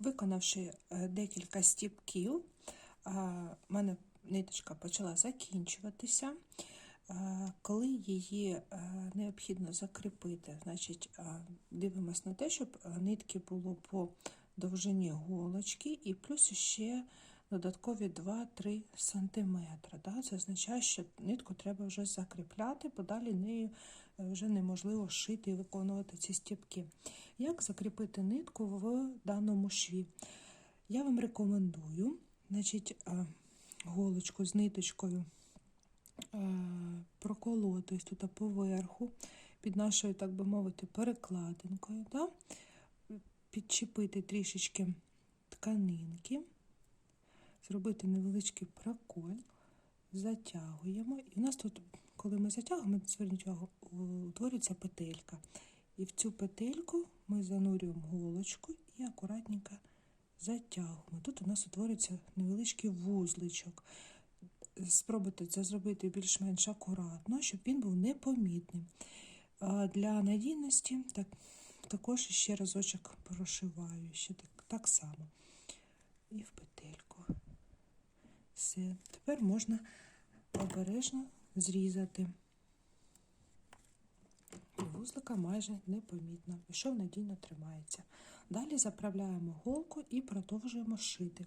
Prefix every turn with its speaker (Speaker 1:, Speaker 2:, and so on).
Speaker 1: Виконавши е, декілька стіпків, в мене ниточка почала закінчуватися. Коли її е, необхідно закріпити, значить дивимося на те, щоб е, нитки було по довжині голочки і плюс ще додаткові 2-3 см. Да? Це означає, що нитку треба вже закріпляти, бо далі нею е, вже неможливо шити і виконувати ці стіпки. Як закріпити нитку в даному шві? Я вам рекомендую значить, е, голочку з ниточкою е, проколоти ось тут поверху, під нашою, так би мовити, перекладинкою, да? підчепити трішечки тканинки, зробити невеличкий проколь, затягуємо. І у нас тут, коли ми затягуємо, зверніть увагу, утворюється петелька. І в цю петельку ми занурюємо голочку і акуратненько затягуємо. Тут у нас утворюється невеличкий вузличок. Спробуйте це зробити більш-менш акуратно, щоб він був непомітним. Для надійності так, також ще разочок прошиваю, ще так, так само. І в петельку. Все. Тепер можна обережно зрізати. І вузлика майже непомітно. Пішов надійно тримається. Далі заправляємо голку і продовжуємо шити.